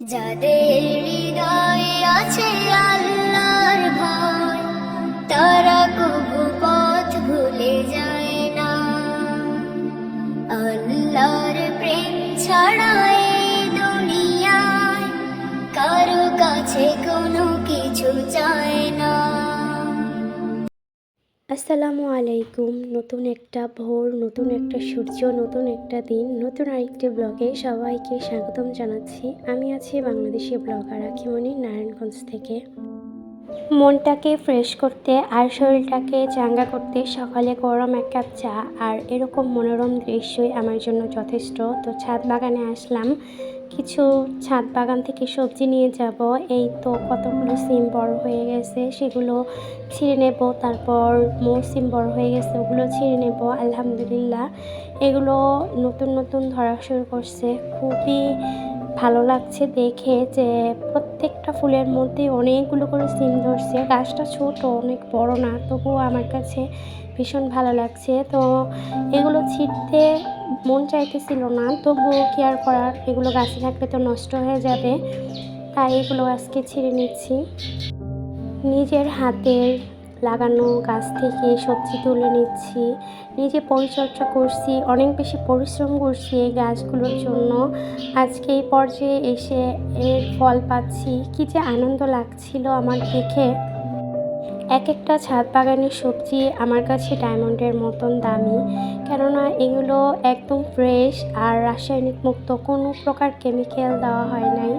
যাদের হৃদয়ে আছে আল্লাহর ভয়, তারা কবু পথ ভুলে যায় না। আল্লাহর প্রেম ছাড়া দুনিয়ায় কারও কাছে কোনো কিছু চায় আসসালামু আলাইকুম। নতুন একটা ভোর, নতুন একটা সূর্য, নতুন একটা দিন, নতুন আরেকটি ব্লগে সবাইকে স্বাগতম জানাচ্ছি। আমি আছি বাংলাদেশি ব্লগার আখিমণি নারায়ণগঞ্জ থেকে। মনটাকে ফ্রেশ করতে আর শরীরটাকে চাঙ্গা করতে সকালে গরম এক কাপ চা আর এরকম মনোরম দৃশ্যই আমার জন্য যথেষ্ট। তো ছাদ বাগানে আসলাম। কিছু ছাদ বাগান থেকে সবজি নিয়ে যাব। এই তো কতগুলো সিম বড় হয়ে গেছে, সেগুলো ছিঁড়ে নেব। তারপর মৌসিম বড় হয়ে গেছে, ওগুলো ছিঁড়ে নেব, আলহামদুলিল্লাহ। এগুলো নতুন নতুন ধরা শুরু করছে। খুবই ভালো লাগছে দেখে যে প্রত্যেকটা ফুলের মধ্যে অনেকগুলো করে সিম ধরছে। গাছটা ছোট, অনেক বড় না, তবুও আমার কাছে ভীষণ ভালো লাগছে। তো এগুলো ছিঁড়তে মন চাইতেছিল না, তবুও কি আর করার এগুলো গাছে থাকলে তো নষ্ট হয়ে যাবে, তাই এগুলো আজকে ছিঁড়ে নিচ্ছি। নিজের হাতের লাগানো গাছ থেকে সবজি তুলে নিচ্ছি, নিজে পরিচর্যা করছি, অনেক বেশি পরিশ্রম করছি এই গাছগুলোর জন্য। আজকে এই পর্যায়ে এসে এর ফল পাচ্ছি, কী যে আনন্দ লাগছিল আমার দেখে। এক একটা ছাদ বাগানের সবজি আমার কাছে ডায়মন্ডের মতন দামি, কেননা এগুলো একদম ফ্রেশ আর রাসায়নিক মুক্ত। কোনো প্রকার কেমিক্যাল দেওয়া হয় নাই।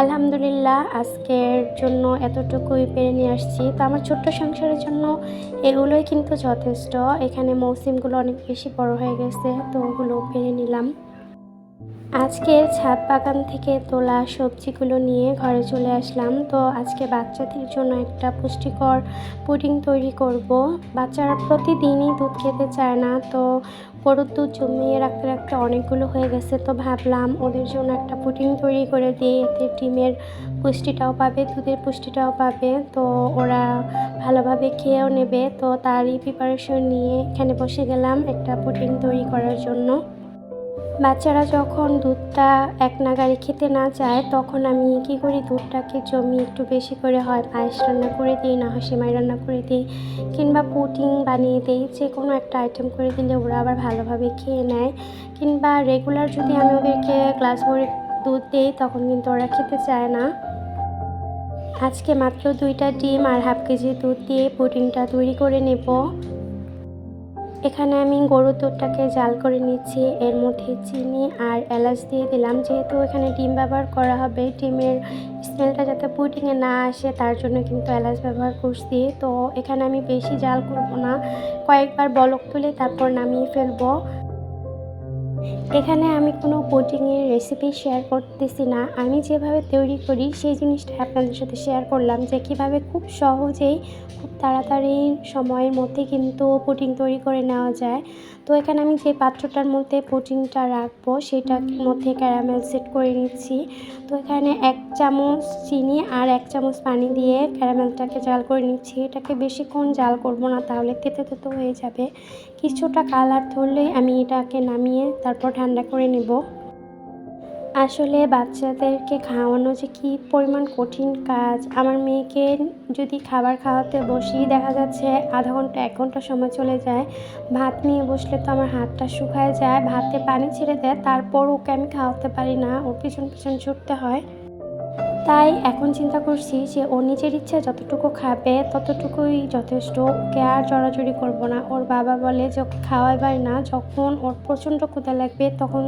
আলহামদুলিল্লাহ, আজকের জন্য এতটুকুই পেরে নিয়ে আসছি। তো আমার ছোট্ট সংসারের জন্য এগুলোই কিন্তু যথেষ্ট। এখানে মৌসুমগুলো অনেক বেশি বড় হয়ে গেছে, তো ওগুলো পেরে নিলাম। আজকের ছাদ বাগান থেকে তোলা সবজিগুলো নিয়ে ঘরে চলে আসলাম। তো আজকে বাচ্চাদের জন্য একটা পুষ্টিকর পুডিং তৈরি করব। বাচ্চারা প্রতিদিনই দুধ খেতে চায় না, তো গরুর দুধ জমিয়ে রাখতে রাখতে অনেকগুলো হয়ে গেছে। তো ভাবলাম ওদের জন্য একটা পুডিং তৈরি করে দিই, এতে ডিমের পুষ্টিটাও পাবে, দুধের পুষ্টিটাও পাবে। তো ওরা ভালোভাবে খেয়েও নেবে। তো তারই প্রিপারেশন নিয়ে এখানে বসে গেলাম একটা পুডিং তৈরি করার জন্য। বাচ্চারা যখন দুধটা এক নাগারে খেতে না চায়, তখন আমি কী করি, দুধটাকে জমি একটু বেশি করে হয়, পায়েস রান্না করে দিই, না হয় সেমাই রান্না করে দিই, কিংবা পুটিং বানিয়ে দিই যে কোনো একটা আইটেম করে দিলে ওরা আবার ভালোভাবে খেয়ে নেয়, কিংবা রেগুলার যদি আমি ওদেরকে গ্লাস ভরে দুধ দিই, তখন কিন্তু ওরা খেতে চায় না। আজকে মাত্র দুইটা ডিম আর হাফ কেজি দুধ দিয়ে পুটিংটা তৈরি করে নেব। এখানে আমি গরুর দুধটাকে জাল করে নিচ্ছি। এর মধ্যে চিনি আর এলাচ দিয়ে দিলাম। যেহেতু এখানে ডিম ব্যবহার করা হবে, ডিমের স্মেলটা যাতে পুটিংয়ে না আসে, তার জন্য কিন্তু এলাচ ব্যবহার করছি। তো এখানে আমি বেশি জাল করব না। কয়েকবার বলক তুলে তারপর নামিয়ে ফেলব। এখানে আমি কোনো কোটিংয়ের রেসিপি শেয়ার করতেছি না। আমি যেভাবে তৈরি করি, সেই জিনিসটা আপনাদের সাথে শেয়ার করলাম যে কীভাবে খুব সহজেই, খুব তাড়াতাড়ি সময়ের মধ্যে কিন্তু পুটিং তৈরি করে নেওয়া যায়। তো এখানে আমি যে পাত্রটার মধ্যে প্রোটিনটা রাখব, সেটার মধ্যে ক্যারামেল সেট করে নিচ্ছি। তো এখানে এক চামচ চিনি আর এক চামচ পানি দিয়ে ক্যারামেলটাকে জাল করে নিচ্ছি। এটাকে বেশিক্ষণ জাল করব না, তাহলে তেতে তেতো হয়ে যাবে। কিছুটা কালার ধরলেই আমি এটাকে নামিয়ে তারপর ঠান্ডা করে নেব। আসলে বাচ্চাদেরকে খাওয়ানো যে কী পরিমাণ কঠিন কাজ, আমার মেয়েকে যদি খাবার খাওয়াতে বসি দেখা যাচ্ছে আধা ঘণ্টা, এক ঘণ্টা সময় চলে যায়, ভাত নিয়ে বসলে তো আমার হাতটা শুকায় যায়, ভাতে পানি ছেড়ে দেয়, তারপর ওকে আমি খাওয়াতে পারি না, ওর পিছন পিছন ছুটতে হয়। তাই এখন চিন্তা করছি যে ও নিজের ইচ্ছা যতটুকু খাবে, ততটুকুই যথেষ্ট। ওকে আর জড়াজড়ি করব না। ওর বাবা বলে যে ওকে খাওয়াইবার না, যখন ওর প্রচণ্ড ক্ষুদা লাগবে তখন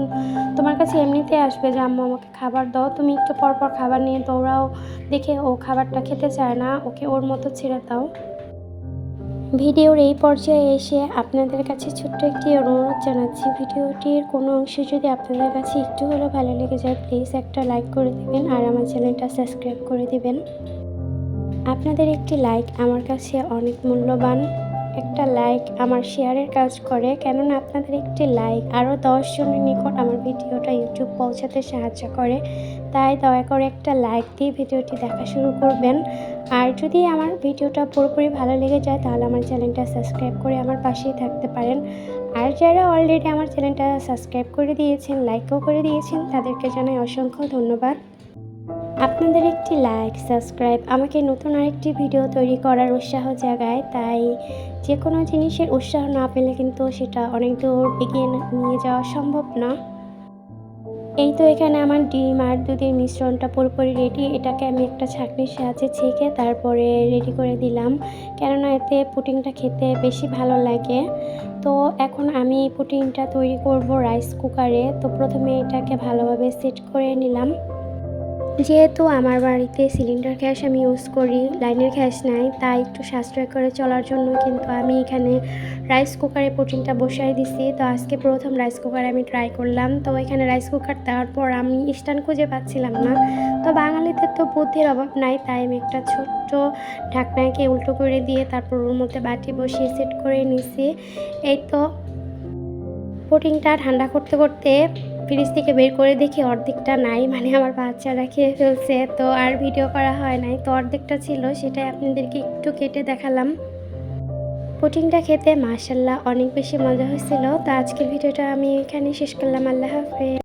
তোমার কাছে এমনিতে আসবে যে, আম্মু, আমাকে খাবার দাও। তুমি একটু পর পর খাবার নিয়ে দৌড়াও। দেখে ও খাবারটা খেতে চায় না। ওকে ওর মতো ছেড়ে দাও। ভিডিওর এই পর্যায়ে এসে আপনাদের কাছে ছোট্ট একটি অনুরোধ জানাচ্ছি। ভিডিওটির কোনো অংশ যদি আপনাদের কাছে একটু হলেও ভালো লেগে যায় প্লিজ একটা লাইক করে দেবেন আর আমার চ্যানেলটা সাবস্ক্রাইব করে দেবেন। আপনাদের একটি লাইক আমার কাছে অনেক মূল্যবান। একটা লাইক আমার শেয়ারের কাজ করে, কেননা আপনাদের একটি লাইক আরও জনের নিকট আমার ভিডিওটা ইউটিউব পৌঁছাতে সাহায্য করে। তাই দয়া করে একটা লাইক দিয়ে ভিডিওটি দেখা শুরু করবেন। আর যদি আমার ভিডিওটা পুরোপুরি ভালো লেগে যায়, তাহলে আমার চ্যানেলটা সাবস্ক্রাইব করে আমার পাশেই থাকতে পারেন। আর যারা অলরেডি আমার চ্যানেলটা সাবস্ক্রাইব করে দিয়েছেন লাইকও করে দিয়েছেন, তাদেরকে জানাই অসংখ্য ধন্যবাদ। আপনাদের একটি লাইক সাবস্ক্রাইব আমাকে নতুন আরেকটি ভিডিও তৈরি করার উৎসাহ জাগায়। তাই যে কোনো জিনিসের উৎসাহ না পেলে কিন্তু সেটা অনেক দূর এগিয়ে নিয়ে যাওয়া সম্ভব না। এই তো এখানে আমার ডিম আর দুধের মিশ্রণটা পুরোপুরি রেডি এটাকে আমি একটা ছাঁকনির সাহায্যে ছেঁকে তারপরে রেডি করে দিলাম। কেননা এতে পুটিংটা খেতে বেশি ভালো লাগে। তো এখন আমি পুটিংটা তৈরি করব রাইস কুকারে তো প্রথমে এটাকে ভালোভাবে সেট করে নিলাম। যেহেতু আমার বাড়িতে সিলিন্ডার গ্যাস আমি ইউজ করি লাইনের গ্যাস নাই, তাই একটু সাশ্রয় করে চলার জন্য কিন্তু আমি এখানে রাইস কুকারে প্রোটিনটা বসাই দিছি। তো আজকে প্রথম রাইস কুকারে আমি ট্রাই করলাম। তো এখানে রাইস কুকার দেওয়ার পর আমি স্ট্যান্ড খুঁজে পাচ্ছিলাম না। তো বাঙালিদের তো বুদ্ধির অভাব নাই, তাই আমি একটা ছোট্ট ঢাকনাকে উল্টো করে দিয়ে তারপর ওর মধ্যে বাটি বসিয়ে সেট করে নিছি। এই তো পুডিংটা ঠান্ডা করতে করতে ফ্রিজ থেকে বের করে দেখি অর্ধেকটা নাই মানে আমার বাচ্চারা খেয়ে ফেলছে, তো আর ভিডিও করা হয় নাই। তো অর্ধেকটা ছিল সেটাই আপনাদেরকে একটু কেটে দেখালাম। পুটিংটা খেতে মাসাল্লাহ অনেক বেশি মজা হয়েছিল, তো আজকের ভিডিওটা আমি এখানে শেষ করলাম। আল্লাহ হাফেজ।